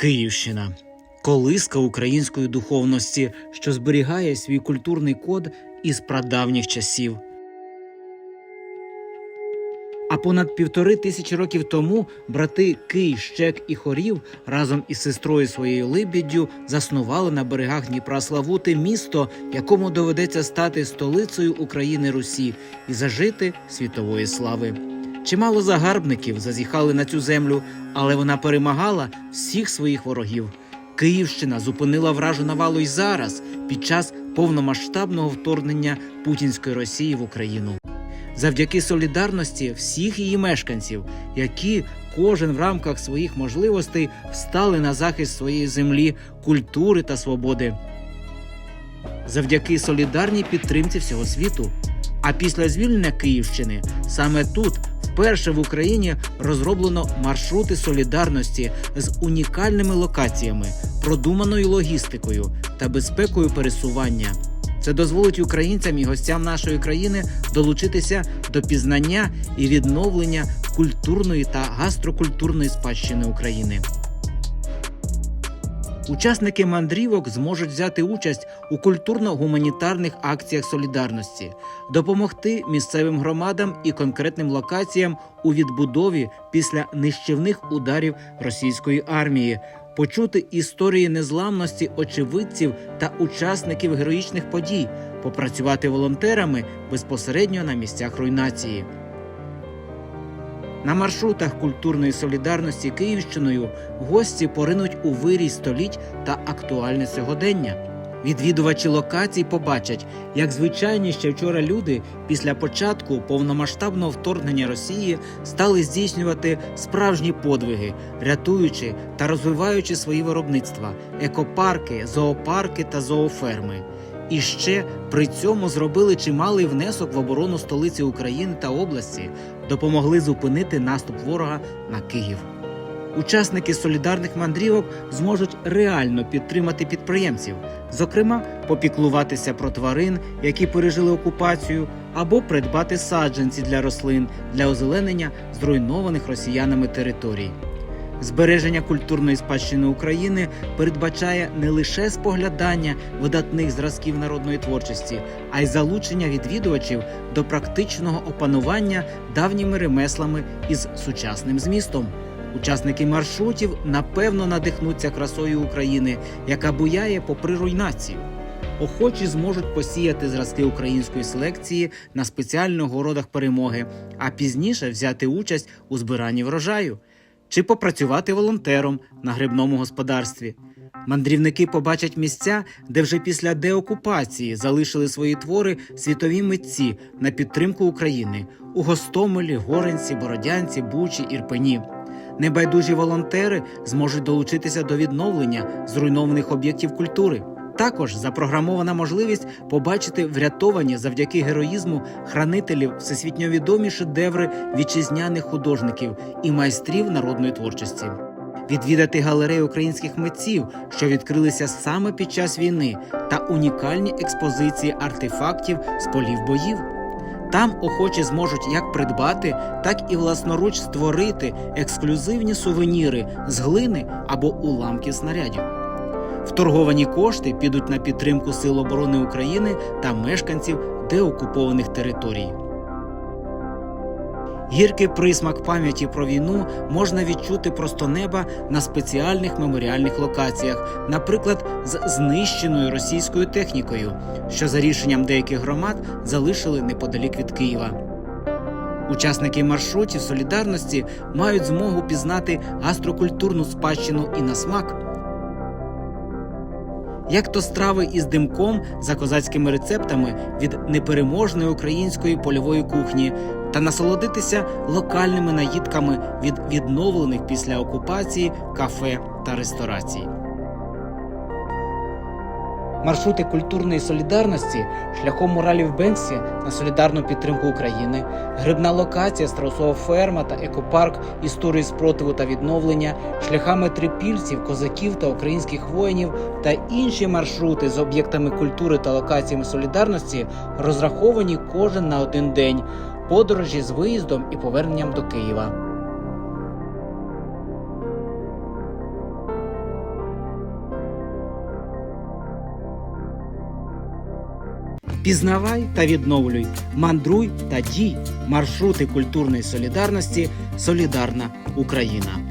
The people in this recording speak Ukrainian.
Київщина колиска української духовності, що зберігає свій культурний код із прадавніх часів. А понад півтори тисячі років тому брати Кий, Щек і Хорів разом із сестрою своєю Либіддю заснували на берегах Дніпра Славути місто, якому доведеться стати столицею України Русі і зажити світової слави. Чимало загарбників зазіхали на цю землю, але вона перемагала всіх своїх ворогів. Київщина зупинила вражу навалу й зараз, під час повномасштабного вторгнення путінської Росії в Україну. Завдяки солідарності всіх її мешканців, які кожен в рамках своїх можливостей встали на захист своєї землі, культури та свободи. Завдяки солідарній підтримці всього світу. А після звільнення Київщини саме тут вперше в Україні розроблено маршрути солідарності з унікальними локаціями, продуманою логістикою та безпекою пересування. Це дозволить українцям і гостям нашої країни долучитися до пізнання і відновлення культурної та гастрокультурної спадщини України. Учасники мандрівок зможуть взяти участь у культурно-гуманітарних акціях солідарності, допомогти місцевим громадам і конкретним локаціям у відбудові після нищівних ударів російської армії, почути історії незламності очевидців та учасників героїчних подій, попрацювати волонтерами безпосередньо на місцях руйнації. На маршрутах культурної солідарності Київщиною гості поринуть у вирій століть та актуальне сьогодення. Відвідувачі локацій побачать, як звичайні ще вчора люди після початку повномасштабного вторгнення Росії стали здійснювати справжні подвиги, рятуючи та розвиваючи свої виробництва, екопарки, зоопарки та зооферми. І ще при цьому зробили чималий внесок в оборону столиці України та області, допомогли зупинити наступ ворога на Київ. Учасники солідарних мандрівок зможуть реально підтримати підприємців, зокрема, попіклуватися про тварин, які пережили окупацію, або придбати саджанці для рослин для озеленення зруйнованих росіянами територій. Збереження культурної спадщини України передбачає не лише споглядання видатних зразків народної творчості, а й залучення відвідувачів до практичного опанування давніми ремеслами із сучасним змістом. Учасники маршрутів напевно надихнуться красою України, яка буяє попри руйнацію. Охочі зможуть посіяти зразки української селекції на спеціальних городах перемоги, а пізніше взяти участь у збиранні врожаю чи попрацювати волонтером на грибному господарстві. Мандрівники побачать місця, де вже після деокупації залишили свої твори світові митці на підтримку України у Гостомелі, Горенці, Бородянці, Бучі, Ірпені. Небайдужі волонтери зможуть долучитися до відновлення зруйнованих об'єктів культури. Також запрограмована можливість побачити врятовані завдяки героїзму хранителів всесвітньо відомі шедеври вітчизняних художників і майстрів народної творчості, відвідати галереї українських митців, що відкрилися саме під час війни, та унікальні експозиції артефактів з полів боїв. Там охочі зможуть як придбати, так і власноруч створити ексклюзивні сувеніри з глини або уламків снарядів. Вторговані кошти підуть на підтримку Сил оборони України та мешканців деокупованих територій. Гіркий присмак пам'яті про війну можна відчути просто неба на спеціальних меморіальних локаціях, наприклад, з знищеною російською технікою, що за рішенням деяких громад залишили неподалік від Києва. Учасники маршрутів солідарності мають змогу пізнати гастрокультурну спадщину і на смак. Як то страви із димком за козацькими рецептами від непереможної української польової кухні та насолодитися локальними наїдками від відновлених після окупації кафе та ресторацій. Маршрути культурної солідарності шляхом муралів Бенксі на солідарну підтримку України, грибна локація, страусова ферма та екопарк історії спротиву та відновлення, шляхами трипільців, козаків та українських воїнів та інші маршрути з об'єктами культури та локаціями солідарності розраховані кожен на один день подорожі з виїздом і поверненням до Києва. Пізнавай та відновлюй, мандруй та дій маршрути культурної солідарності Солідарна Україна.